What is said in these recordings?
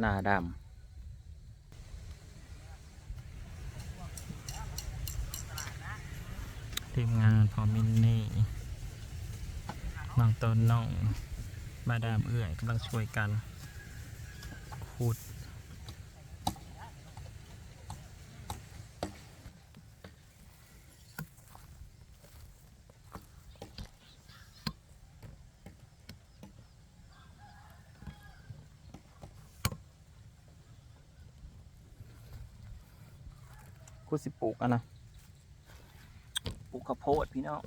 หน้าดำทีมงานพอมินนี่น้องต้นน้อง มาดามเอื่อยกำลังช่วยกันขุด กูสิปลูกอะนะปลูกข้าวโพดพี่น้อง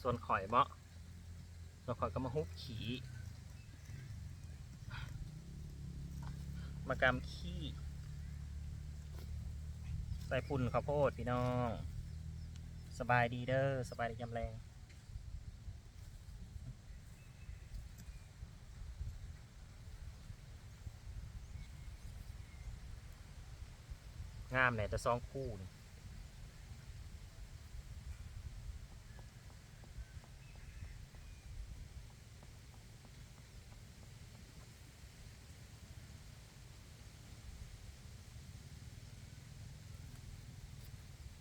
ส่วนข่อยเมาะส่วนข่อยก็มาฮุบขี่มากำขี้ใส่ปุ่นข้าวโพดพี่น้อง สบายดีเด้อสบายดียำแรง งามเนี่ยจะซองคู่นี่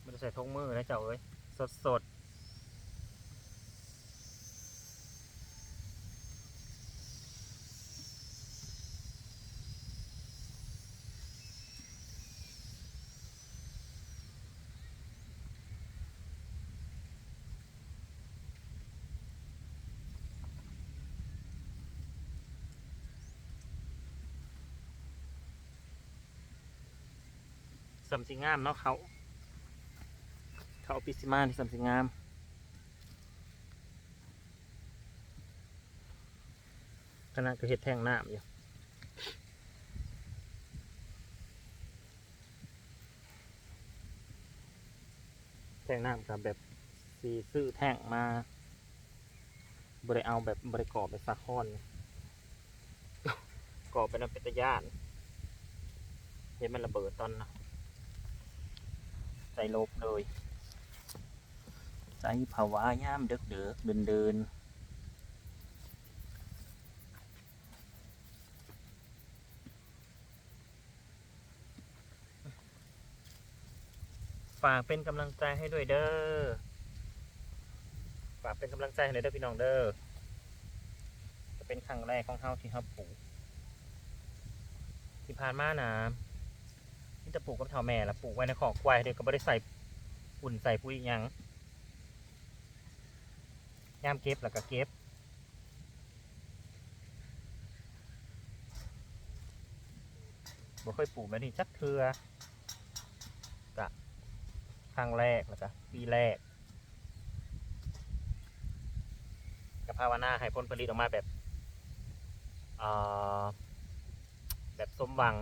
มันจะใส่ทงมือนะเจ้าเอ้ยสดสด สำสิงามเนาะเขาเขาปิซิมาที่สำสิงามขนาดก็เห็ดแท่งน้ำอยู่แท่งน้ำกับแบบสีซื้อแท่งมาบริเอาแบบบริกรอบไปซักคอนก่อเป็นอันเป็นตะย่านเห็นมันระเบิดตอนนะ ใส่ลบเลย ใส่ภาวะย่ามเดึกเดือกเดินเดินฝากเป็นกำลังใจให้ด้วยเด้อ ฝากเป็นกำลังใจให้หน่อยเด้อพี่น้องเด้อ จะเป็นครั้งแรกของเฮาที่เฮาปลูกที่ผ่านมานะ จะปลูกกับเท่าแม่ละปลูกไว้ในขอกควายเด็กก็ไม่ได้ใส่ปุ่นใส่ปุ๋ยยังย่ามเก็บแล้วก็เก็บบ่เคยปลูกแบบนี้จักเทือกะครั้งแรกแล้วก็ปีแรกก็ภาวนาให้ผลผลิตออกมาแบบเอ่อแบบสมหวัง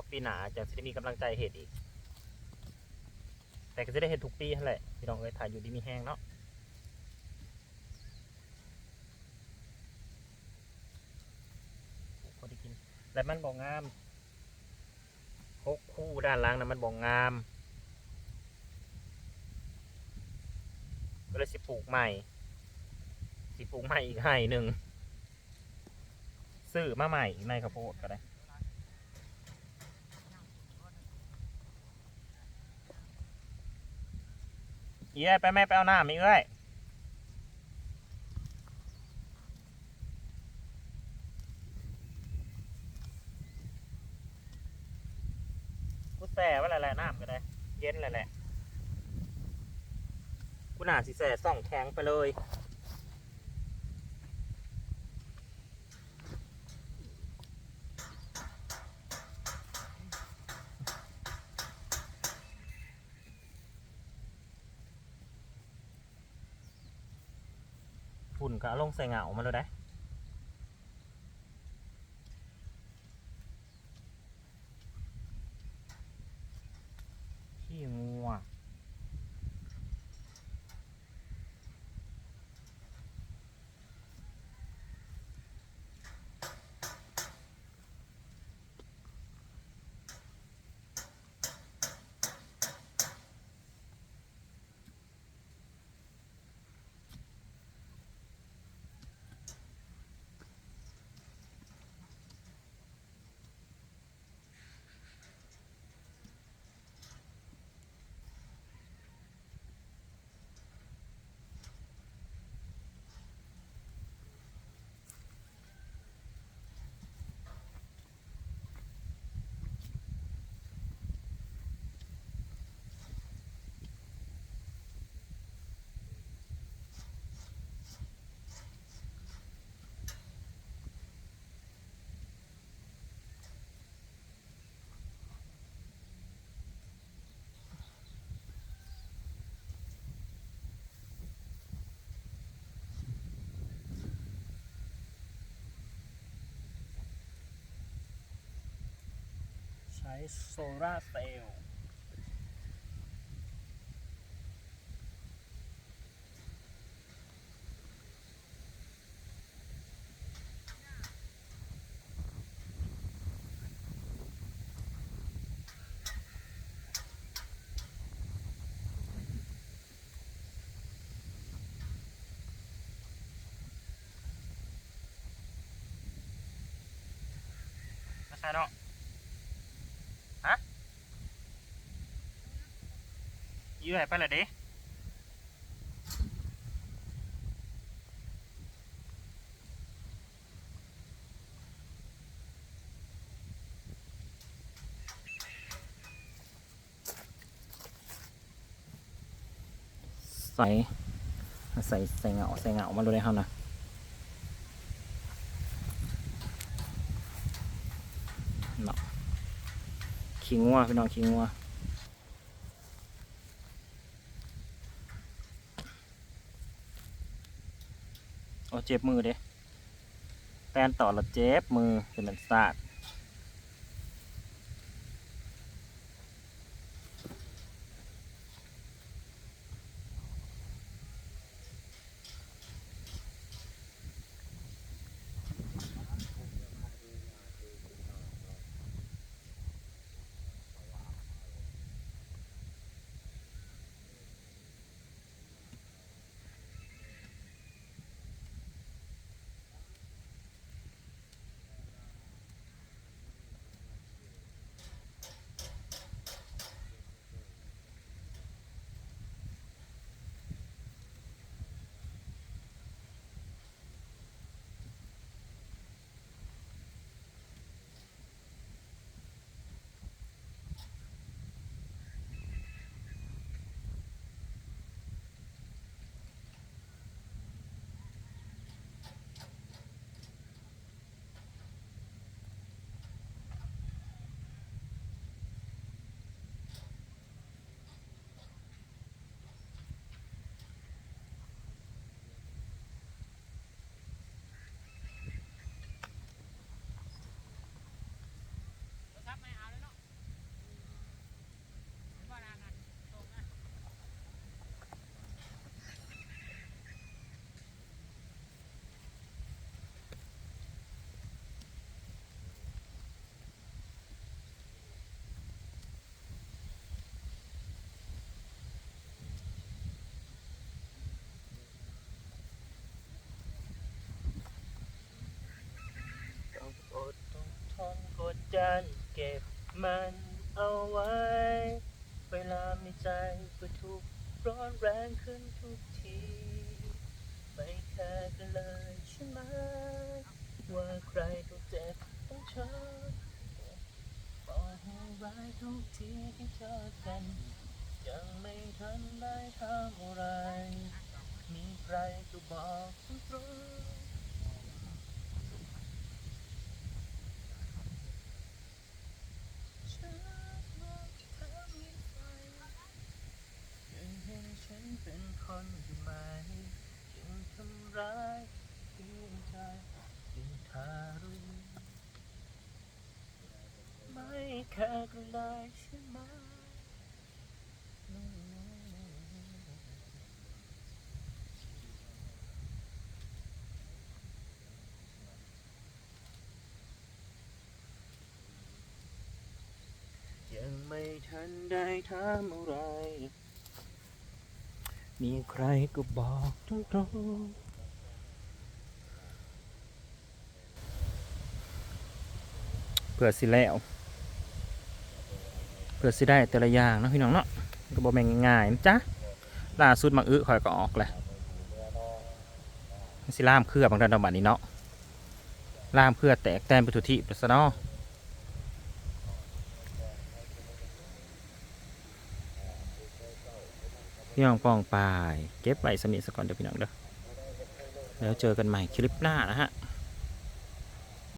ราะปีหนาจะได้มีกำลังใจเห็ดอีก แต่ก็จะได้เห็ดทุกปีนั่นแหละพี่น้องเอ้ยถ่ายอยู่ดีมีแห้งเนาะพอได้กินและมันบอกงามหกคู่ด้านล่างนะมันบอกงามก็เลยสิปลูกใหม่ สิปลูกใหม่อีกให้หนึ่งซื้อมาใหม่ในข้าวโพดก็ได้ เย้ยไปแม่ไปเอาน้ำมีเอ้ยกูแส่ไว้แหละแหละน้ำก็ได้ เย็นแหละแหละกูหนาสิแส่ส่องแข็งไปเลย ก็เอาลงใส่เหงามาเลยได้ ขี้งัว ช้โซลาเซลล์ไม่ใช่เนาะฮะ ยื้อให้ไปเลยเด้ใส่ใส่ใส่เงาใส่เงามาดูเลยครับนะเนาะขี้งัวพี่น้องขี้งัว โอ้เจ็บมือเด้แตนต่อและเจ็บมือเป็นมันสาดต้องอดต้องทน กันเก็บมันเอาไว้ เวลามีใจก็ทุกร้อนแรงขึ้นทุกที ไม่แคร์กันเลยใช่ไหม ว่าใครต้องเจ็บต้องช้ำปล่อยให้ร้ายทุกทีที่เจอกัน ยังไม่ทันได้ทำอะไร มีใครก็บอกตรงๆฉันรักเธอมีไฟยังเห็นฉันเป็นคนอยู่ไหมยังทำร้ายหัวใจยังทารุณไม่แค่กันเลยใช่ไหม ยังไม่ ทันได้ถามอะไร มีใครก็บอกตรงๆเพื่อสิแล้วเพื่อสิได้แต่ละอย่างนะพี่น้องเนาะก็บอกแม่งง่ายๆนะจ๊ะล่าสุดมังอึข่อยก็ออกแหละสิล่ามเครือบางดันดอกบัดนี้เนาะล่ามเครือแตกแตนไปทุกที่ไปซะเนาะ พี่น้องปองปาย เก็บไว้สมิสก่อนเดี๋ยวพี่น้องเด้อแล้วเจอกันใหม่คลิปหน้านะฮะ